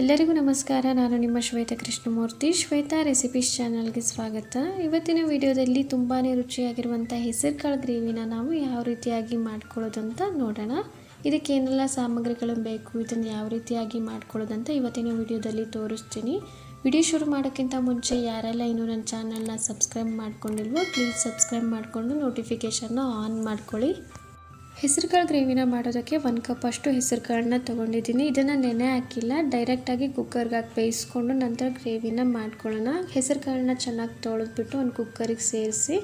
ಎಲ್ಲರಿಗೂ ನಮಸ್ಕಾರ. ನಾನು ನಿಮ್ಮ ಶ್ವೇತಾ ಕೃಷ್ಣಮೂರ್ತಿ. ಶ್ವೇತಾ ರೆಸಿಪೀಸ್ ಚಾನಲ್ಗೆ ಸ್ವಾಗತ. ಇವತ್ತಿನ ವಿಡಿಯೋದಲ್ಲಿ ತುಂಬಾ ರುಚಿಯಾಗಿರುವಂಥ ಹೆಸರುಕಾಳು ಗ್ರೇವಿನ ನಾವು ಯಾವ ರೀತಿಯಾಗಿ ಮಾಡ್ಕೊಳ್ಳೋದು ಅಂತ ನೋಡೋಣ. ಇದಕ್ಕೆ ಏನೆಲ್ಲ ಸಾಮಗ್ರಿಗಳು ಬೇಕು, ಇದನ್ನು ಯಾವ ರೀತಿಯಾಗಿ ಮಾಡ್ಕೊಳ್ಳೋದಂತ ಇವತ್ತಿನ ವಿಡಿಯೋದಲ್ಲಿ ತೋರಿಸ್ತೀನಿ. ವಿಡಿಯೋ ಶುರು ಮಾಡೋಕ್ಕಿಂತ ಮುಂಚೆ ಯಾರೆಲ್ಲ ಇನ್ನೂ ನನ್ನ ಚಾನಲ್ನ ಸಬ್ಸ್ಕ್ರೈಬ್ ಮಾಡ್ಕೊಂಡಿಲ್ವೋ, ಪ್ಲೀಸ್ ಸಬ್ಸ್ಕ್ರೈಬ್ ಮಾಡಿಕೊಂಡು ನೋಟಿಫಿಕೇಷನ್ನ ಆನ್ ಮಾಡ್ಕೊಳ್ಳಿ. ಹೆಸರುಕಾಳು ಗ್ರೇವಿನ ಮಾಡೋದಕ್ಕೆ ಒಂದು ಕಪ್ ಅಷ್ಟು ಹೆಸರುಕಾಳನ್ನ ತೊಗೊಂಡಿದ್ದೀನಿ. ಇದನ್ನು ನೆನೆ ಹಾಕಿಲ್ಲ. ಡೈರೆಕ್ಟಾಗಿ ಕುಕ್ಕರ್ಗೆ ಹಾಕಿ ಬೇಯಿಸ್ಕೊಂಡು ನಂತರ ಗ್ರೇವಿನ ಮಾಡ್ಕೊಳ್ಳೋಣ. ಹೆಸರುಕಾಳನ್ನ ಚೆನ್ನಾಗಿ ತೊಳೆದ್ಬಿಟ್ಟು ಒಂದು ಕುಕ್ಕರಿಗೆ ಸೇರಿಸಿ,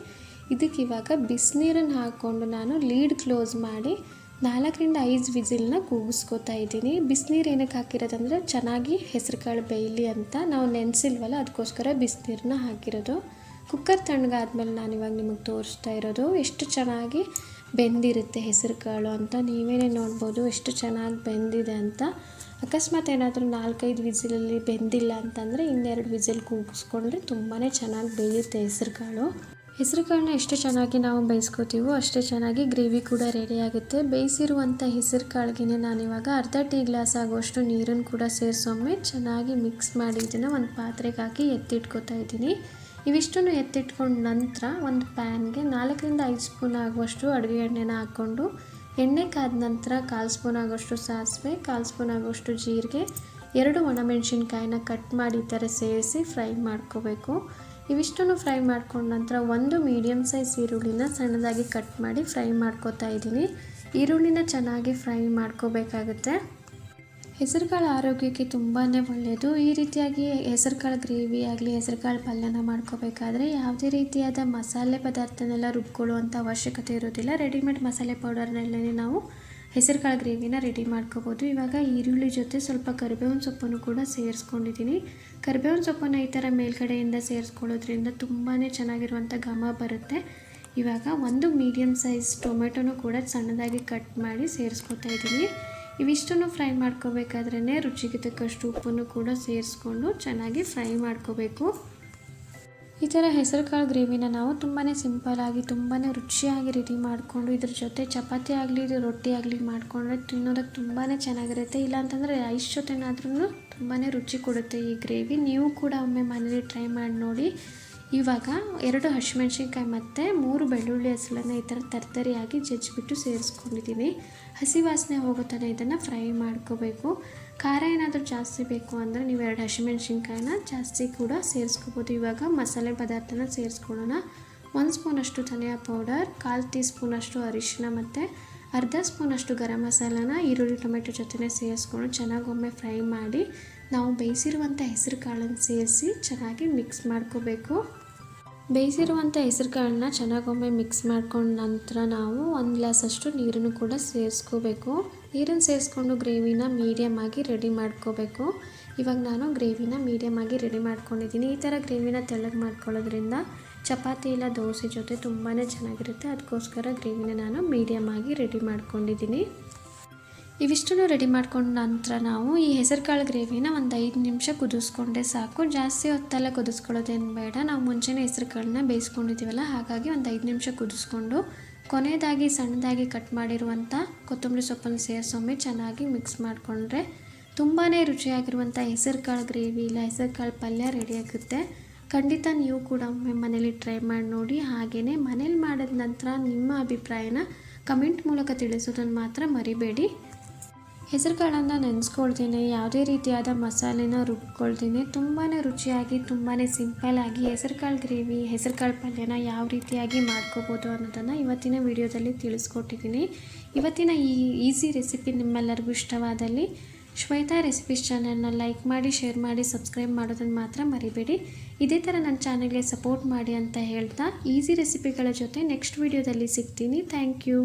ಇದಕ್ಕೆ ಇವಾಗ ಬಿಸಿನೀರನ್ನು ಹಾಕ್ಕೊಂಡು ನಾನು ಲೀಡ್ ಕ್ಲೋಸ್ ಮಾಡಿ ನಾಲ್ಕರಿಂದ ಐದು ವಿಸಿಲ್ನ ಕೂಗಿಸ್ಕೊತಾ ಇದ್ದೀನಿ. ಬಿಸಿನೀರು ಏನಕ್ಕೆ ಹಾಕಿರೋದಂದ್ರೆ ಚೆನ್ನಾಗಿ ಹೆಸರುಕಾಳು ಬೇಯಲಿ ಅಂತ ನಾವು ನೆನೆಸಿಲ್ವಲ್ಲ, ಅದಕ್ಕೋಸ್ಕರ ಬಿಸಿನೀರನ್ನ ಹಾಕಿರೋದು. ಕುಕ್ಕರ್ ತಣ್ಣಗಾದ್ಮೇಲೆ ನಾನು ಇವಾಗ ನಿಮಗೆ ತೋರಿಸ್ತಾ ಇರೋದು. ಎಷ್ಟು ಚೆನ್ನಾಗಿ ಬೆಂದಿರುತ್ತೆ ಹೆಸರುಕಾಳು ಅಂತ. ನೀವೇ ನೋಡ್ಬೋದು ಎಷ್ಟು ಚೆನ್ನಾಗಿ ಬೆಂದಿದೆ ಅಂತ. ಅಕಸ್ಮಾತ್ ಏನಾದರೂ ನಾಲ್ಕೈದು ವಿಸಿಲಲ್ಲಿ ಬೆಂದಿಲ್ಲ ಅಂತಂದರೆ ಇನ್ನೆರಡು ವಿಸಿಲ್ ಕೂಗಿಸ್ಕೊಂಡ್ರೆ ತುಂಬಾ ಚೆನ್ನಾಗಿ ಬೇಯುತ್ತೆ ಹೆಸರುಕಾಳು. ಹೆಸರುಕಾಳನ್ನ ಹೆಸರು ಕಾಳನ್ನ ಎಷ್ಟು ಚೆನ್ನಾಗಿ ನಾವು ಬೇಯಿಸ್ಕೋತೀವೋ ಅಷ್ಟೇ ಚೆನ್ನಾಗಿ ಗ್ರೇವಿ ಕೂಡ ರೆಡಿ ಆಗುತ್ತೆ. ಬೇಯಿಸಿರುವಂಥ ಹೆಸರು ಕಾಳಿಗೆ ನಾನಿವಾಗ ಅರ್ಧ ಟೀ ಗ್ಲಾಸ್ ಆಗುವಷ್ಟು ನೀರನ್ನು ಕೂಡ ಸೇರಿಸೊಮ್ಮೆ ಚೆನ್ನಾಗಿ ಮಿಕ್ಸ್ ಮಾಡಿ ಇದನ್ನು ಒಂದು ಪಾತ್ರೆಗೆ ಹಾಕಿ ಎತ್ತಿಟ್ಕೊತಾ ಇದ್ದೀನಿ. ಇವಿಷ್ಟನ್ನು ಎತ್ತಿಟ್ಕೊಂಡ ನಂತರ ಒಂದು ಪ್ಯಾನ್ಗೆ ನಾಲ್ಕರಿಂದ ಐದು ಸ್ಪೂನ್ ಆಗುವಷ್ಟು ಅಡುಗೆ ಎಣ್ಣೆನ ಹಾಕ್ಕೊಂಡು ಎಣ್ಣೆ ಕಾದ ನಂತರ ಕಾಲು ಸ್ಪೂನ್ ಆಗೋಷ್ಟು ಸಾಸಿವೆ, ಕಾಲು ಸ್ಪೂನ್ ಆಗೋಷ್ಟು ಜೀರಿಗೆ, ಎರಡು ಒಣಮೆಣಸಿನ್ಕಾಯಿನ ಕಟ್ ಮಾಡಿ ಈ ಥರ ಸೇರಿಸಿ ಫ್ರೈ ಮಾಡ್ಕೋಬೇಕು. ಇವಿಷ್ಟನ್ನು ಫ್ರೈ ಮಾಡ್ಕೊಂಡ ನಂತರ ಒಂದು ಮೀಡಿಯಮ್ ಸೈಜ್ ಈರುಳ್ಳಿನ ಸಣ್ಣದಾಗಿ ಕಟ್ ಮಾಡಿ ಫ್ರೈ ಮಾಡ್ಕೋತಾ ಇದ್ದೀನಿ. ಈರುಳ್ಳಿನ ಚೆನ್ನಾಗಿ ಫ್ರೈ ಮಾಡ್ಕೋಬೇಕಾಗುತ್ತೆ. ಹೆಸರುಕಾಳು ಆರೋಗ್ಯಕ್ಕೆ ತುಂಬಾ ಒಳ್ಳೆಯದು ಈ ರೀತಿಯಾಗಿ ಹೆಸರುಕಾಳು ಗ್ರೇವಿ ಆಗಲಿ, ಹೆಸರುಕಾಳು ಪಲ್ಯನ ಮಾಡ್ಕೋಬೇಕಾದ್ರೆ ಯಾವುದೇ ರೀತಿಯಾದ ಮಸಾಲೆ ಪದಾರ್ಥನೆಲ್ಲ ರುಬ್ಕೊಳ್ಳುವಂಥ ಅವಶ್ಯಕತೆ ಇರೋದಿಲ್ಲ. ರೆಡಿಮೇಡ್ ಮಸಾಲೆ ಪೌಡರ್ನಲ್ಲೇ ನಾವು ಹೆಸರುಕಾಳು ಗ್ರೇವಿನ ರೆಡಿ ಮಾಡ್ಕೋಬೋದು. ಇವಾಗ ಈರುಳ್ಳಿ ಜೊತೆ ಸ್ವಲ್ಪ ಕರಿಬೇವಿನ ಸೊಪ್ಪನ್ನು ಕೂಡ ಸೇರಿಸ್ಕೊಂಡಿದ್ದೀನಿ. ಕರಿಬೇವಿನ ಸೊಪ್ಪನ್ನು ಈ ಥರ ಮೇಲ್ಗಡೆಯಿಂದ ಸೇರಿಸ್ಕೊಳ್ಳೋದ್ರಿಂದ ತುಂಬಾ ಚೆನ್ನಾಗಿರುವಂಥ ಘಮ ಬರುತ್ತೆ. ಇವಾಗ ಒಂದು ಮೀಡಿಯಮ್ ಸೈಜ್ ಟೊಮೆಟೊನೂ ಕೂಡ ಸಣ್ಣದಾಗಿ ಕಟ್ ಮಾಡಿ ಸೇರಿಸ್ಕೊತಾ ಇದ್ದೀನಿ. ಇವಿಷ್ಟನ್ನು ಫ್ರೈ ಮಾಡ್ಕೋಬೇಕಾದ್ರೇ ರುಚಿಗೆ ತಕ್ಕಷ್ಟು ಉಪ್ಪನ್ನು ಕೂಡ ಸೇರಿಸ್ಕೊಂಡು ಚೆನ್ನಾಗಿ ಫ್ರೈ ಮಾಡ್ಕೋಬೇಕು. ಈ ಥರ ಹೆಸರು ಕಾಳು ಗ್ರೇವಿನ ನಾವು ತುಂಬಾ ಸಿಂಪಲಾಗಿ ತುಂಬಾ ರುಚಿಯಾಗಿ ರೆಡಿ ಮಾಡಿಕೊಂಡು, ಇದ್ರ ಜೊತೆ ಚಪಾತಿ ಆಗಲಿ ರೊಟ್ಟಿ ಆಗಲಿ ಮಾಡಿಕೊಂಡ್ರೆ ತಿನ್ನೋದಕ್ಕೆ ತುಂಬಾ ಚೆನ್ನಾಗಿರುತ್ತೆ. ಇಲ್ಲಾಂತಂದರೆ ರೈಸ್ ಜೊತೆನಾದ್ರೂ ತುಂಬಾ ರುಚಿ ಕೊಡುತ್ತೆ ಈ ಗ್ರೇವಿ. ನೀವು ಕೂಡ ಒಮ್ಮೆ ಮನೇಲಿ ಟ್ರೈ ಮಾಡಿ ನೋಡಿ. ಇವಾಗ ಎರಡು ಹಸಿಮೆಣ್ಸಿನ್ಕಾಯಿ ಮತ್ತು ಮೂರು ಬೆಳ್ಳುಳ್ಳಿ ಹಸಲನ್ನು ಈ ಥರ ತರ್ತರಿಯಾಗಿ ಜಜ್ಜಿಬಿಟ್ಟು ಸೇರಿಸ್ಕೊಂಡಿದ್ದೀನಿ ಹಸಿ ವಾಸನೆ ಹೋಗೋ ಥರ ಇದನ್ನು ಫ್ರೈ ಮಾಡ್ಕೋಬೇಕು. ಖಾರ ಏನಾದರೂ ಜಾಸ್ತಿ ಬೇಕು ಅಂದರೆ ನೀವು ಎರಡು ಹಸಿಮೆಣ್ಸಿನ್ಕಾಯಿನ ಜಾಸ್ತಿ ಕೂಡ ಸೇರಿಸ್ಕೋಬೋದು. ಇವಾಗ ಮಸಾಲೆ ಪದಾರ್ಥನ ಸೇರಿಸ್ಕೊಳ್ಳೋಣ. ಒಂದು ಸ್ಪೂನಷ್ಟು ಧನಿಯಾ ಪೌಡರ್, ಕಾಲು ಟೀ ಸ್ಪೂನಷ್ಟು ಅರಿಶಿನ ಮತ್ತು ಅರ್ಧ ಸ್ಪೂನಷ್ಟು ಗರಂ ಮಸಾಲಾನ ಈರುಳ್ಳಿ ಟೊಮೆಟೊ ಜೊತೆನೇ ಸೇರಿಸ್ಕೊಂಡು ಚೆನ್ನಾಗೊಮ್ಮೆ ಫ್ರೈ ಮಾಡಿ ನಾವು ಬೇಯಿಸಿರುವಂಥ ಹೆಸರು ಕಾಳನ್ನು ಸೇರಿಸಿ ಚೆನ್ನಾಗಿ ಮಿಕ್ಸ್ ಮಾಡ್ಕೋಬೇಕು. ಬೇಯಿಸಿರುವಂಥ ಹೆಸರು ಕಾಳನ್ನ ಚೆನ್ನಾಗೊಮ್ಮೆ ಮಿಕ್ಸ್ ಮಾಡ್ಕೊಂಡ ನಂತರ ನಾವು ಒಂದು ಗ್ಲಾಸಷ್ಟು ನೀರನ್ನು ಕೂಡ ಸೇರಿಸ್ಕೋಬೇಕು. ನೀರನ್ನು ಸೇರಿಸ್ಕೊಂಡು ಗ್ರೇವಿನ ಮೀಡಿಯಮ್ ಆಗಿ ರೆಡಿ ಮಾಡ್ಕೋಬೇಕು. ಇವಾಗ ನಾನು ಗ್ರೇವಿನ ಮೀಡಿಯಮ್ ಆಗಿ ರೆಡಿ ಮಾಡ್ಕೊಂಡಿದ್ದೀನಿ. ಈ ಥರ ಗ್ರೇವಿನ ತೆಳ್ಳಗೆ ಮಾಡ್ಕೊಳ್ಳೋದ್ರಿಂದ ಚಪಾತಿ ಇಲ್ಲ ದೋಸೆ ಜೊತೆ ತುಂಬಾ ಚೆನ್ನಾಗಿರುತ್ತೆ. ಅದಕ್ಕೋಸ್ಕರ ಗ್ರೇವಿನ ನಾನು ಮೀಡಿಯಮ್ ಆಗಿ ರೆಡಿ ಮಾಡ್ಕೊಂಡಿದ್ದೀನಿ. ಇವಿಷ್ಟನ್ನು ರೆಡಿ ಮಾಡ್ಕೊಂಡ ನಂತರ ನಾವು ಈ ಹೆಸರುಕಾಳು ಗ್ರೇವಿನ ಒಂದು ಐದು ನಿಮಿಷ ಕುದಿಸ್ಕೊಂಡೆ ಸಾಕು. ಜಾಸ್ತಿ ಹೊತ್ತೆಲ್ಲ ಕುದಿಸ್ಕೊಳ್ಳೋದೇನು ಬೇಡ. ನಾವು ಮುಂಚೆನೇ ಹೆಸರುಕಾಳನ್ನ ಬೇಯಿಸ್ಕೊಂಡಿದ್ದೀವಲ್ಲ ಹಾಗಾಗಿ ಒಂದು ಐದು ನಿಮಿಷ ಕುದಿಸ್ಕೊಂಡು ಕೊನೆಯದಾಗಿ ಸಣ್ಣದಾಗಿ ಕಟ್ ಮಾಡಿರುವಂಥ ಕೊತ್ತಂಬರಿ ಸೊಪ್ಪನ್ನು ಸೇರಿಸೊಮ್ಮೆ ಚೆನ್ನಾಗಿ ಮಿಕ್ಸ್ ಮಾಡಿಕೊಂಡ್ರೆ ತುಂಬಾ ರುಚಿಯಾಗಿರುವಂಥ ಹೆಸರುಕಾಳು ಗ್ರೇವಿ ಇಲ್ಲ ಹೆಸರು ಕಾಳು ಪಲ್ಯ ರೆಡಿಯಾಗುತ್ತೆ ಖಂಡಿತ ನೀವು ಕೂಡ ಒಮ್ಮೆ ಮನೇಲಿ ಟ್ರೈ ಮಾಡಿ ನೋಡಿ. ಹಾಗೆಯೇ ಮನೇಲಿ ಮಾಡಿದ ನಂತರ ನಿಮ್ಮ ಅಭಿಪ್ರಾಯನ ಕಮೆಂಟ್ ಮೂಲಕ ತಿಳಿಸೋದನ್ನು ಮಾತ್ರ ಮರಿಬೇಡಿ. ಹೆಸರು ಕಾಳನ್ನು ನೆನೆಸ್ಕೊಳ್ತೀನಿ, ಯಾವುದೇ ರೀತಿಯಾದ ಮಸಾಲೆನ ರುಬ್ಕೊಳ್ತೀನಿ. ತುಂಬಾ ರುಚಿಯಾಗಿ ತುಂಬಾ ಸಿಂಪಲ್ಲಾಗಿ ಹೆಸರುಕಾಳು ಗ್ರೇವಿ, ಹೆಸರುಕಾಳು ಪಲ್ಯನ ಯಾವ ರೀತಿಯಾಗಿ ಮಾಡ್ಕೋಬೋದು ಅನ್ನೋದನ್ನು ಇವತ್ತಿನ ವಿಡಿಯೋದಲ್ಲಿ ತಿಳಿಸ್ಕೊಟ್ಟಿದ್ದೀನಿ. ಇವತ್ತಿನ ಈ ಈಸಿ ರೆಸಿಪಿ ನಿಮ್ಮೆಲ್ಲರಿಗೂ ಇಷ್ಟವಾದಲ್ಲಿ ಶ್ವೇತಾ ರೆಸಿಪೀಸ್ ಚಾನಲ್ನ ಲೈಕ್ ಮಾಡಿ, ಶೇರ್ ಮಾಡಿ, ಸಬ್ಸ್ಕ್ರೈಬ್ ಮಾಡೋದನ್ನು ಮಾತ್ರ ಮರಿಬೇಡಿ. ಇದೇ ಥರ ನನ್ನ ಚಾನಲ್ಗೆ ಸಪೋರ್ಟ್ ಮಾಡಿ ಅಂತ ಹೇಳ್ತಾ ಈಸಿ ರೆಸಿಪಿಗಳ ಜೊತೆ ನೆಕ್ಸ್ಟ್ ವಿಡಿಯೋದಲ್ಲಿ ಸಿಗ್ತೀನಿ. Thank you.